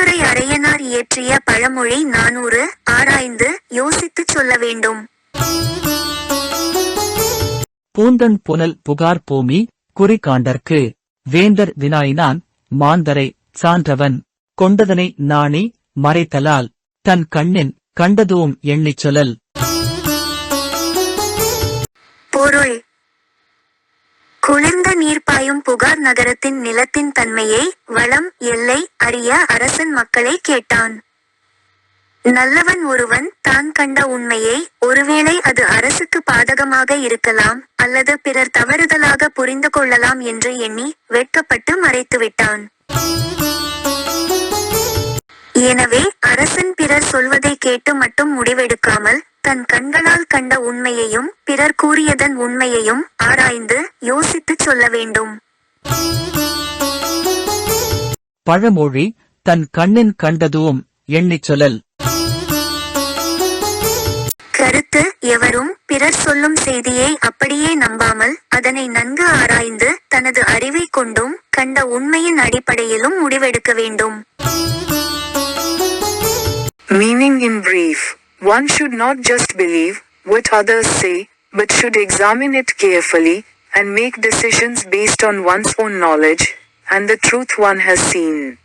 பெருந்துறை அரையனார் இயற்றிய பழமொழி நானூறு ஆராய்ந்து யோசித்துச் சொல்ல வேண்டும். பூந்தன் புனல் புகார் பூமி குறிகாண்டற்கு. வேந்தர் வினாயினான் மாந்தரை சான்றவன். கொண்டதனை நாணி மறைத்தலால் தன் கண்ணின் கண்டதும் எண்ணிச் சொல்லல். பொருள் குளிர்ந்த நீர் பாயும் புகார் நகரத்தின் நிலத்தின் தன்மையை வளம் எல்லை அறிய அரசன் மக்களை கேட்டான். நல்லவன் ஒருவன் தான் கண்ட உண்மையை ஒருவேளை அது அரசுக்கு பாதகமாக இருக்கலாம் அல்லது பிறர் தவறுதலாக புரிந்து கொள்ளலாம் என்று எண்ணி வெட்கப்பட்டு மறைத்துவிட்டான். எனவே அரசன் பிறர் சொல்வதை கேட்டு மட்டும் முடிவெடுக்காமல் தன் கண்களால் கண்ட உண்மையையும் பிறர் கூறியதன் உண்மையையும் ஆராய்ந்து யோசித்துச் சொல்ல வேண்டும். பழமொழி தன் கண்ணின் கண்டதும் எண்ணிச் சொல்லல். கருத்து எவரும் பிறர் சொல்லும் செய்தியை அப்படியே நம்பாமல் அதனை நன்கு ஆராய்ந்து தனது அறிவை கொண்டும் கண்ட உண்மையின் அடிப்படையிலும் முடிவெடுக்க வேண்டும். Meaning in brief, one should not just believe what others say, but should examine it carefully and make decisions based on one's own knowledge and the truth one has seen.